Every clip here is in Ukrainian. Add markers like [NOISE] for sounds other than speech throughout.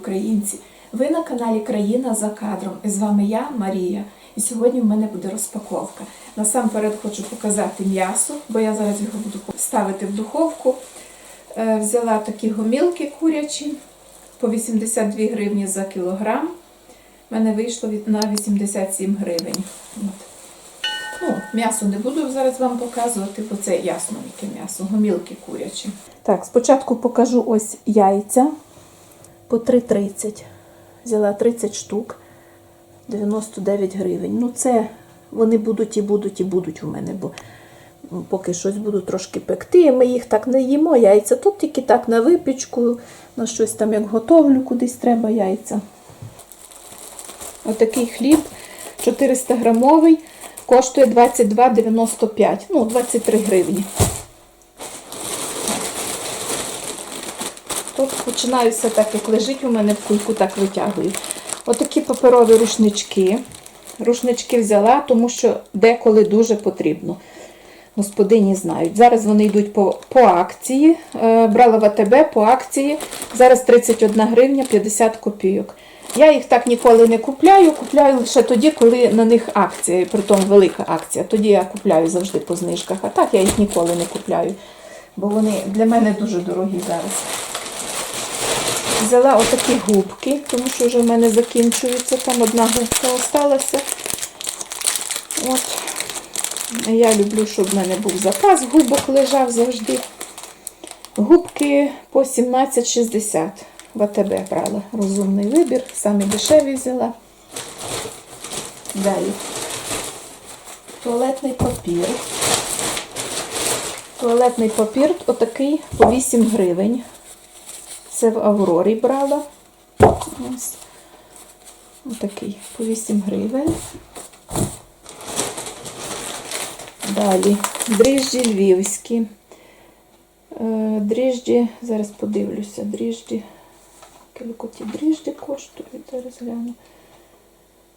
українці! Ви на каналі Країна за кадром. І з вами я, Марія. І сьогодні в мене буде розпаковка. Насамперед хочу показати м'ясо, бо я зараз його буду ставити в духовку. Е, Взяла такі гомілки курячі по 82 гривні за кілограм. У мене вийшло на 87 гривень. Ну, м'ясо не буду зараз вам показувати, бо це ясно, яке м'ясо, гомілки курячі. Так, спочатку покажу ось яйця по 3,30. Взяла 30 штук, 99 гривень. Ну, це вони будуть і будуть, і будуть у мене, бо поки щось буду трошки пекти. Ми їх так не їмо, яйця. Тут тільки так на випічку, на щось там як готовлю, кудись треба яйця. Отакий хліб 400 грамовий, коштує 22,95, ну, 23 гривні. Тут починаю все так, як лежить у мене в кульку, так витягую. Отакі паперові рушнички. Рушнички взяла, тому що деколи дуже потрібно. Господині знають. Зараз вони йдуть по, по акції. Е, брала в АТБ по акції. Зараз 31 гривня 50 копійок. Я їх так ніколи не купляю, купляю лише тоді, коли на них акція, притом велика акція. Тоді я купляю завжди по знижках. А так я їх ніколи не купляю, бо вони для мене дуже дорогі зараз. Взяла отакі губки, тому що вже в мене закінчується. Там одна губка осталася. От. Я люблю, щоб в мене був запас губок лежав завжди. Губки по 17,60. В АТБ брала. Розумний вибір. Самі дешеві взяла. Далі. Туалетний папір. Туалетний папір отакий по 8 гривень. Це в Аврорі брала. Ось. Отакий по 8 гривень. Далі дріжджі львівські. Е, Дріжджі, зараз подивлюся, дріжджі. Скільки ті дріжджі коштують, зараз гляну.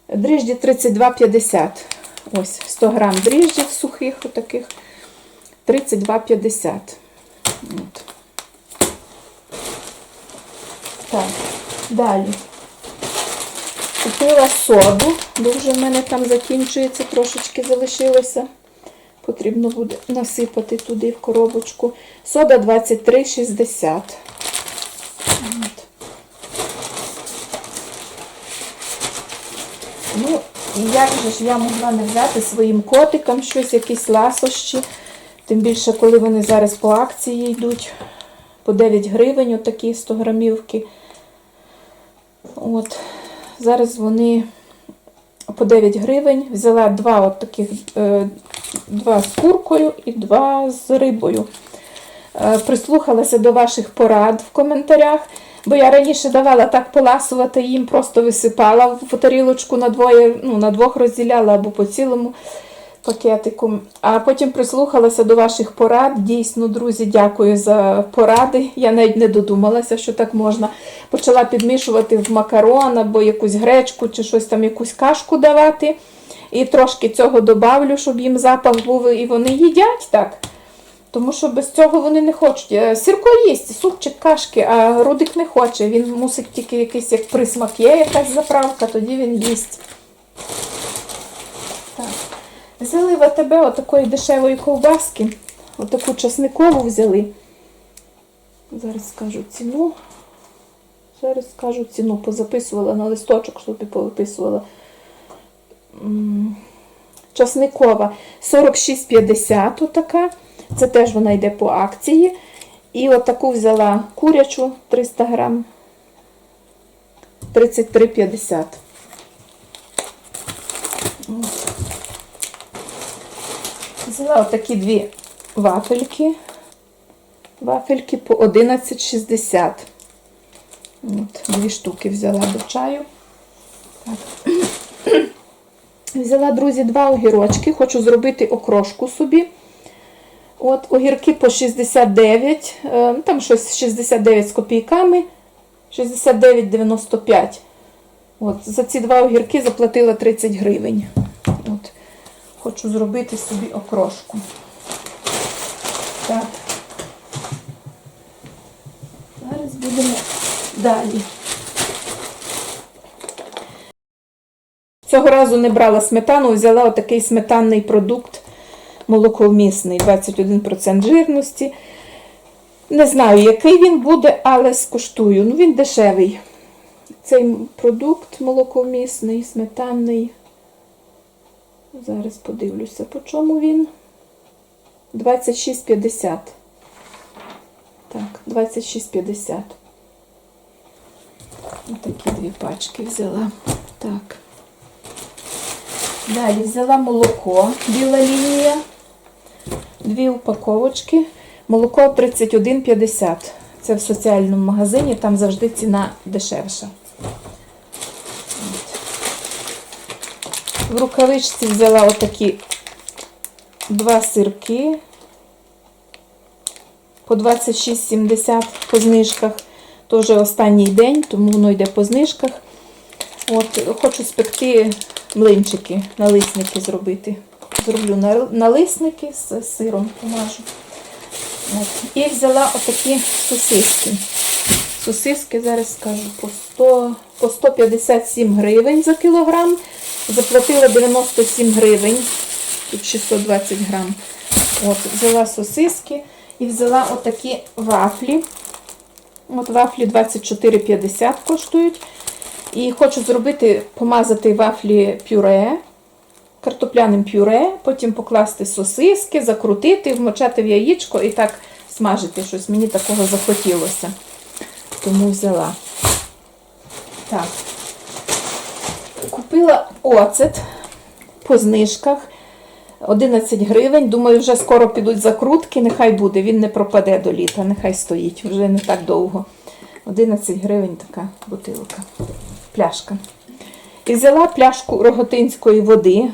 Дріжджі 32,50. Ось 100 грам дріжджів сухих, отаких. 32,50. От. Так, далі. Купила соду, бо вже в мене там закінчується, трошечки залишилося. Потрібно буде насипати туди в коробочку. Сода 23,60. Ну, і як же ж я могла не взяти своїм котикам щось, якісь ласощі. Тим більше, коли вони зараз по акції йдуть по 9 гривень, отакі 100 грамівки. От. Зараз вони по 9 гривень. Взяла два от таких, е, два з куркою і два з рибою. Е, Прислухалася до ваших порад в коментарях, бо я раніше давала так поласувати їм, просто висипала в тарілочку на двоє, ну, на двох розділяла або по цілому пакетику. А потім прислухалася до ваших порад. Дійсно, друзі, дякую за поради. Я навіть не додумалася, що так можна. Почала підмішувати в макарон або якусь гречку чи щось там, якусь кашку давати. І трошки цього добавлю, щоб їм запах був, і вони їдять так. Тому що без цього вони не хочуть. Е, Сірко їсть, супчик кашки, а Рудик не хоче. Він мусить тільки якийсь як присмак є, якась заправка, тоді він їсть. Взяли в АТБ отакої дешевої ковбаски. Отаку часникову взяли. Зараз скажу ціну. Зараз скажу ціну. Позаписувала на листочок, собі повиписувала. Часникова 46,50 отака. Це теж вона йде по акції. І отаку взяла курячу 300 грам. 33,50. Взяла отакі дві вафельки. Вафельки по 11,60. От, дві штуки взяла до чаю. Так. Взяла, друзі, два огірочки. Хочу зробити окрошку собі. От, огірки по 69, е, ну, там щось 69 з копійками, 69,95. От, за ці два огірки заплатила 30 гривень. От, хочу зробити собі окрошку. Так. Зараз будемо далі. Цього разу не брала сметану, взяла отакий сметанний продукт молоковмісний, 21% жирності. Не знаю, який він буде, але скуштую. Ну, Він дешевий. Цей продукт молоковмісний, сметанний. Зараз подивлюся, по чому він. 26,50. Так, 26,50. Отакі дві пачки взяла. Так. Далі взяла молоко, біла лінія. Дві упаковочки. Молоко 31,50. Це в соціальному магазині, там завжди ціна дешевша. В рукавичці взяла отакі два сирки по 26,70 по знижках. Теж останній день, тому воно йде по знижках. От, хочу спекти млинчики, налисники зробити. Зроблю налисники з сиром помажу. От. І взяла отакі сосиски. Сосиски, зараз скажу, по, 100, по 157 гривень за кілограм. Заплатила 97 гривень, тут 620 грам. От, взяла сосиски і взяла отакі вафлі. От вафлі 24,50 коштують. І хочу зробити, помазати вафлі пюре, картопляним пюре, потім покласти сосиски, закрутити, вмочати в яєчко і так смажити щось. Мені такого захотілося. Тому взяла. Так. Купила оцет по знижках. 11 гривень. Думаю, вже скоро підуть закрутки, нехай буде, він не пропаде до літа, нехай стоїть, вже не так довго. 11 гривень така бутилка, пляшка. І взяла пляшку роготинської води,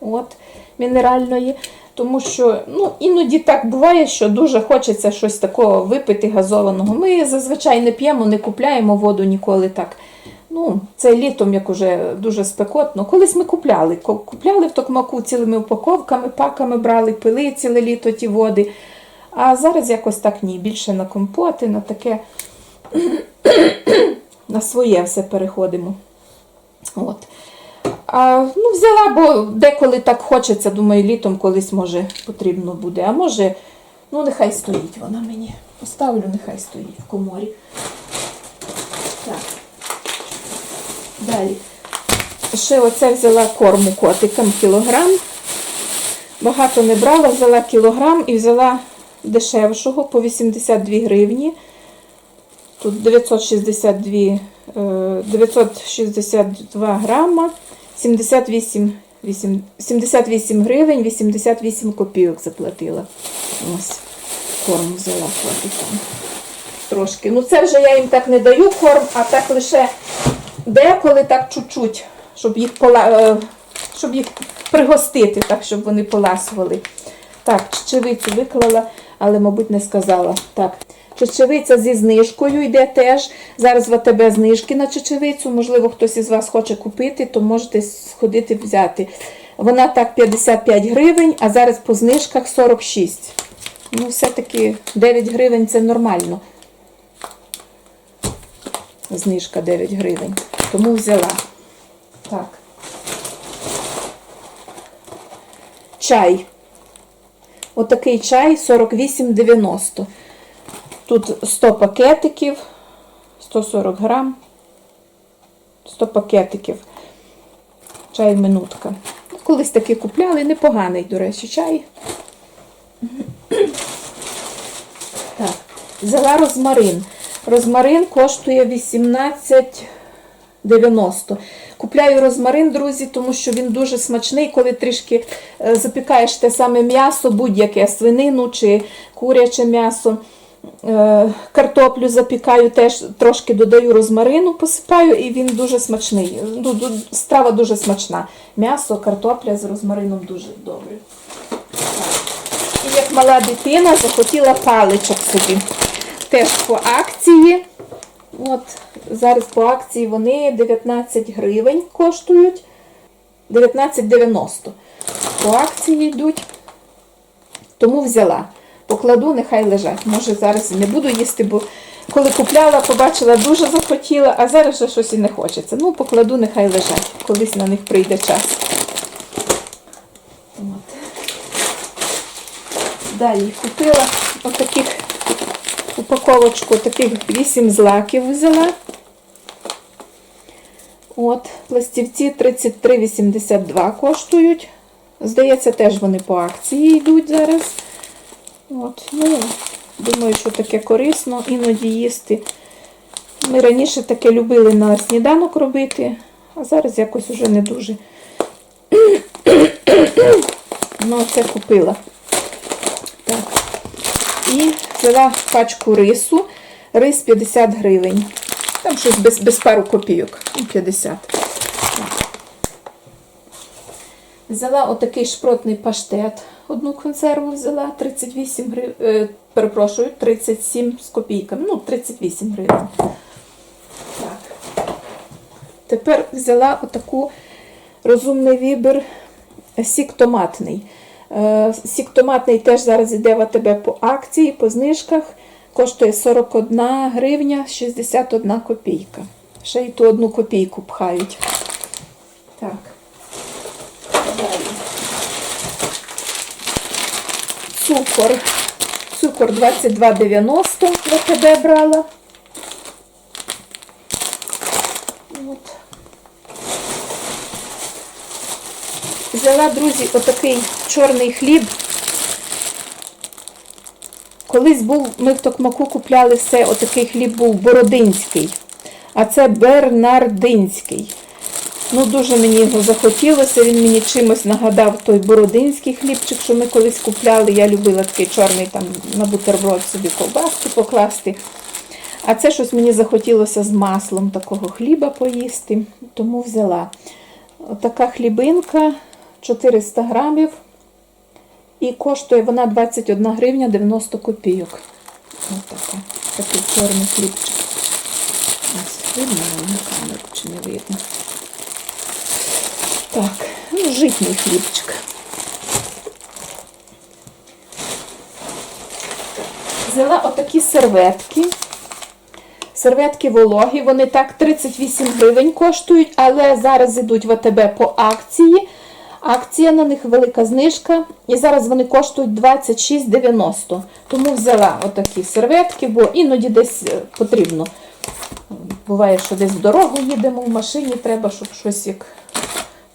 от, мінеральної, тому що ну, іноді так буває, що дуже хочеться щось такого випити газованого. Ми зазвичай не п'ємо, не купляємо воду ніколи так. Ну, це літом, як уже дуже спекотно. Колись ми купляли. Купляли в токмаку цілими упаковками, паками брали, пили ціле літо ті води. А зараз якось так ні. Більше на компоти, на таке, [CLEARS THROAT] на своє все переходимо. От. А, ну, взяла, бо деколи так хочеться, думаю, літом колись може потрібно буде. А може, ну нехай стоїть вона мені. Поставлю, нехай стоїть в коморі. Так. Далі. Ще оце взяла корму котикам кілограм. Багато не брала, взяла кілограм і взяла дешевшого по 82 гривні. Тут 962, е, 962 грама, 78, 8, 78 гривень, 88 копійок заплатила. Ось корм взяла котикам. Трошки. Ну це вже я їм так не даю корм, а так лише деколи так чуть-чуть, щоб їх пола... е, щоб їх пригостити, так, щоб вони поласували. Так, чечевицю виклала, але, мабуть, не сказала. Так, чечевиця зі знижкою йде теж. Зараз в АТБ знижки на чечевицю. Можливо, хтось із вас хоче купити, то можете сходити взяти. Вона так 55 гривень, а зараз по знижках 46. Ну, все-таки 9 гривень це нормально знижка 9 гривень. Тому взяла. Так. Чай. Отакий чай 48,90. Тут 100 пакетиків, 140 грам, 100 пакетиків. Чай минутка. Колись таки купляли, непоганий, до речі, чай. [CLEARS THROAT] Так, взяла розмарин. Розмарин коштує 18,90. Купляю розмарин, друзі, тому що він дуже смачний, коли трішки е, запікаєш те саме м'ясо, будь-яке свинину чи куряче м'ясо. Е, Картоплю запікаю, теж трошки додаю розмарину, посипаю, і він дуже смачний. Ну, Страва дуже смачна. М'ясо, картопля з розмарином дуже добре. І як мала дитина захотіла паличок собі. Теж по акції. От, зараз по акції вони 19 гривень коштують. 19,90. По акції йдуть. Тому взяла. Покладу, нехай лежать. Може зараз і не буду їсти, бо коли купляла, побачила, дуже захотіла, а зараз вже щось і не хочеться. Ну, покладу, нехай лежать, колись на них прийде час. От. Далі купила отаких упаковочку, таких 8 злаків взяла. От, пластівці 33,82 коштують. Здається, теж вони по акції йдуть зараз. От, ну, думаю, що таке корисно іноді їсти. Ми раніше таке любили на сніданок робити, а зараз якось уже не дуже. [CLEARS THROAT] Ну, це купила. Так. І взяла пачку рису. Рис 50 гривень. Там щось без, без пару копійок. Ну, 50. Так. Взяла отакий шпротний паштет. Одну консерву взяла 38 гривень. Е, перепрошую, 37 з копійками. Ну, 38 гривень. Так. Тепер взяла отаку розумний вибір сік томатний. Е, Сік томатний теж зараз йде в АТБ по акції, по знижках. Коштує 41 гривня 61 копійка. Ще й ту одну копійку пхають. Так. Далі. Цукор. Цукор 22,90 в АТБ брала. От. Взяла, друзі, отакий чорний хліб. Колись був, ми в Токмаку купляли все, отакий хліб був бородинський, а це бернардинський. Ну, дуже мені його захотілося, він мені чимось нагадав той бородинський хлібчик, що ми колись купляли. Я любила такий чорний там на бутерброд собі ковбаску покласти. А це щось мені захотілося з маслом такого хліба поїсти, тому взяла. Така хлібинка 400 грамів. І коштує вона 21 гривня 90 копійок. Ось така. Такий чорний хлібчик. Ось, видно чи не видно. Так, ну, житній хлібчик. Взяла отакі серветки. Серветки вологі, вони так 38 гривень коштують, але зараз йдуть в АТБ по акції. Акція на них велика знижка. І зараз вони коштують 26,90. Тому взяла отакі серветки, бо іноді десь е, потрібно. Буває, що десь в дорогу їдемо в машині, треба, щоб щось як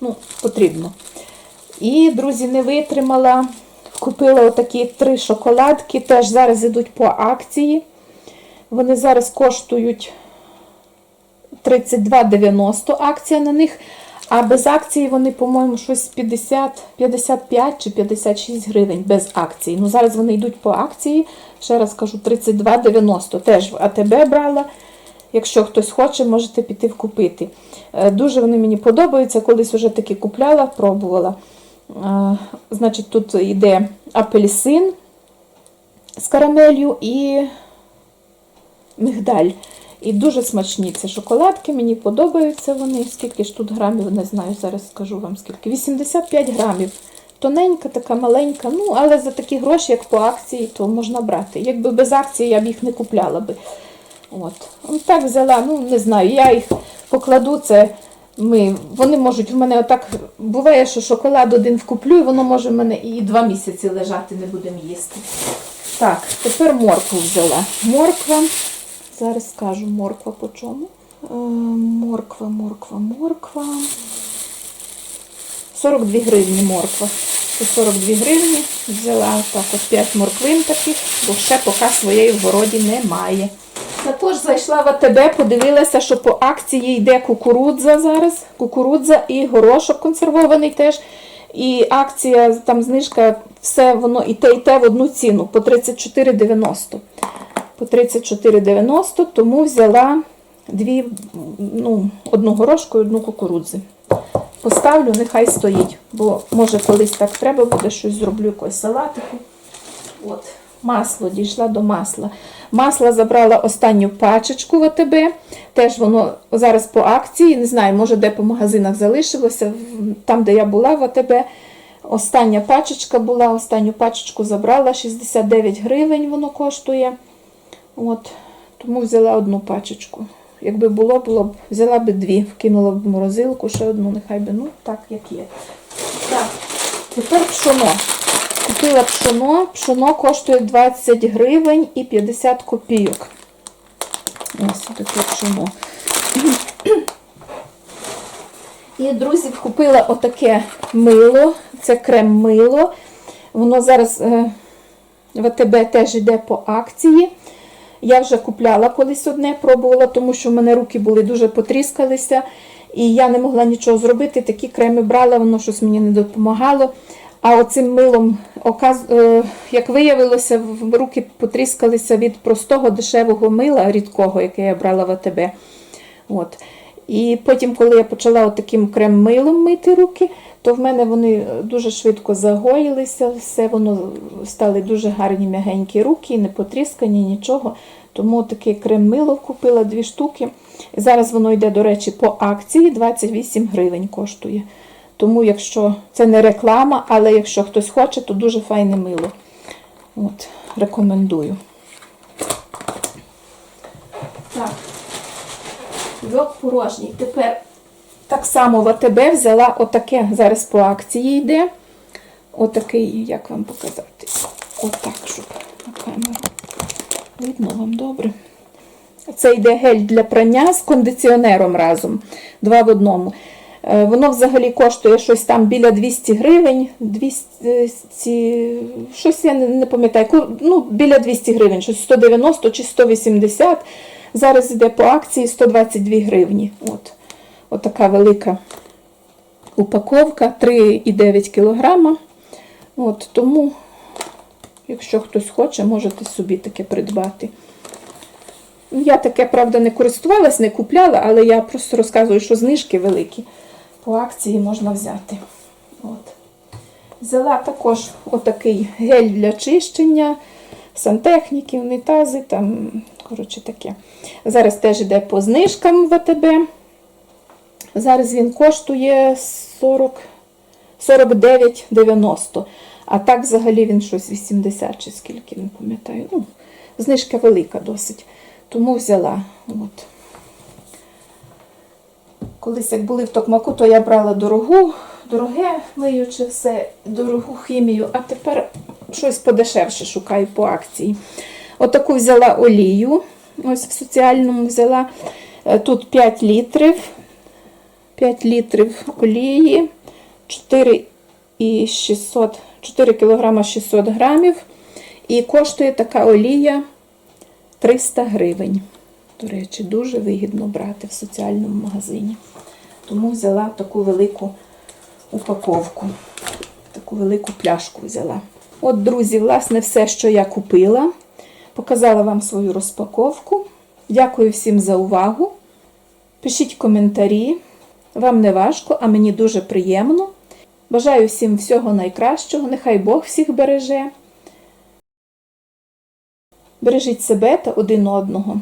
ну, потрібно. І, друзі, не витримала. Купила отакі три шоколадки, теж зараз йдуть по акції. Вони зараз коштують 32,90 акція на них. А без акції вони, по-моєму, щось 50, 55 чи 56 гривень без акції. Ну, зараз вони йдуть по акції. Ще раз кажу, 32,90. Теж в АТБ брала. Якщо хтось хоче, можете піти вкупити. Е, Дуже вони мені подобаються. Колись вже таки купляла, пробувала. Е, Значить, тут йде апельсин з карамелью і мигдаль. І дуже смачні ці шоколадки, мені подобаються вони. Скільки ж тут грамів, не знаю, зараз скажу вам скільки. 85 грамів. Тоненька, така маленька. Ну, але за такі гроші, як по акції, то можна брати. Якби без акції я б їх не купляла би. От. От так взяла, ну не знаю, я їх покладу, це ми, вони можуть в мене отак. Буває, що шоколад один вкуплю, і воно може в мене і два місяці лежати, не будемо їсти. Так, тепер моркву взяла. Морква. Зараз скажу морква по чому. Е, морква, морква, морква. 42 гривні морква. 42 гривні. Взяла так от 5 морквин таких, бо ще поки своєї в городі немає. Також зайшла в АТБ, подивилася, що по акції йде кукурудза зараз. Кукурудза і горошок консервований теж. І акція, там знижка, все воно і те, і те в одну ціну по 34,90. По 34,90, тому взяла дві, ну, одну горошку і одну кукурудзи. Поставлю, нехай стоїть, бо може колись так треба буде щось зроблю, якось салатику. От, масло, дійшла до масла. Масло забрала останню пачечку в АТБ. Теж воно зараз по акції. Не знаю, може де по магазинах залишилося. Там, де я була в АТБ. Остання пачечка була, останню пачечку забрала. 69 гривень воно коштує. От. Тому взяла одну пачечку. Якби було, було б, взяла б дві, вкинула б в морозилку, ще одну, нехай би, ну так як є. Так, тепер пшоно. Купила пшоно. Пшоно коштує 20 гривень і 50 копійок. Ось таке пшоно. І, друзі, купила отаке мило. Це крем-мило. Воно зараз е, в АТБ теж йде по акції. Я вже купляла колись одне, пробувала, тому що в мене руки були дуже потріскалися, і я не могла нічого зробити. Такі креми брала, воно щось мені не допомагало. А оцим милом, е, як виявилося, руки потріскалися від простого дешевого мила, рідкого, яке я брала в АТБ. От. І потім, коли я почала таким крем-милом мити руки, то в мене вони дуже швидко загоїлися, все воно стали дуже гарні м'ягенькі руки, не потріскані, нічого. Тому таке крем-мило купила дві штуки. Зараз воно йде, до речі, по акції 28 гривень коштує. Тому, якщо це не реклама, але якщо хтось хоче, то дуже файне мило. От, рекомендую. Так. Льок порожній. Тепер так само в АТБ взяла отаке, зараз по акції йде. Отакий, як вам показати? Отак, щоб на камеру. Видно вам добре. Це йде гель для прання з кондиціонером разом. Два в одному. Е, Воно взагалі коштує щось там біля 200 гривень. 200, щось я не, пам'ятаю. Ну, біля 200 гривень, щось 190 чи 180. Зараз йде по акції 122 гривні. От. От така велика упаковка 3,9 кг. От, тому, якщо хтось хоче, можете собі таке придбати. Я таке, правда, не користувалась, не купляла, але я просто розказую, що знижки великі. По акції можна взяти. От. Взяла також отакий гель для чищення, сантехніки, унітази, там, коротше таке. Зараз теж йде по знижкам в АТБ. Зараз він коштує 40, 49,90. А так взагалі він щось 80 чи скільки, не пам'ятаю. Ну, знижка велика досить. Тому взяла. От. Колись як були в Токмаку, то я брала дорогу, дороге миюче все, дорогу хімію, а тепер щось подешевше шукаю по акції. Отаку взяла олію. Ось в соціальному взяла. Е, Тут 5 літрів. 5 літрів олії, 4 і 600, 4 кг 600 грамів. І коштує така олія 300 гривень. До речі, дуже вигідно брати в соціальному магазині. Тому взяла таку велику упаковку, таку велику пляшку взяла. От, друзі, власне, все, що я купила. Показала вам свою розпаковку. Дякую всім за увагу. Пишіть коментарі. Вам не важко, а мені дуже приємно. Бажаю всім всього найкращого. Нехай Бог всіх береже. Бережіть себе та один одного.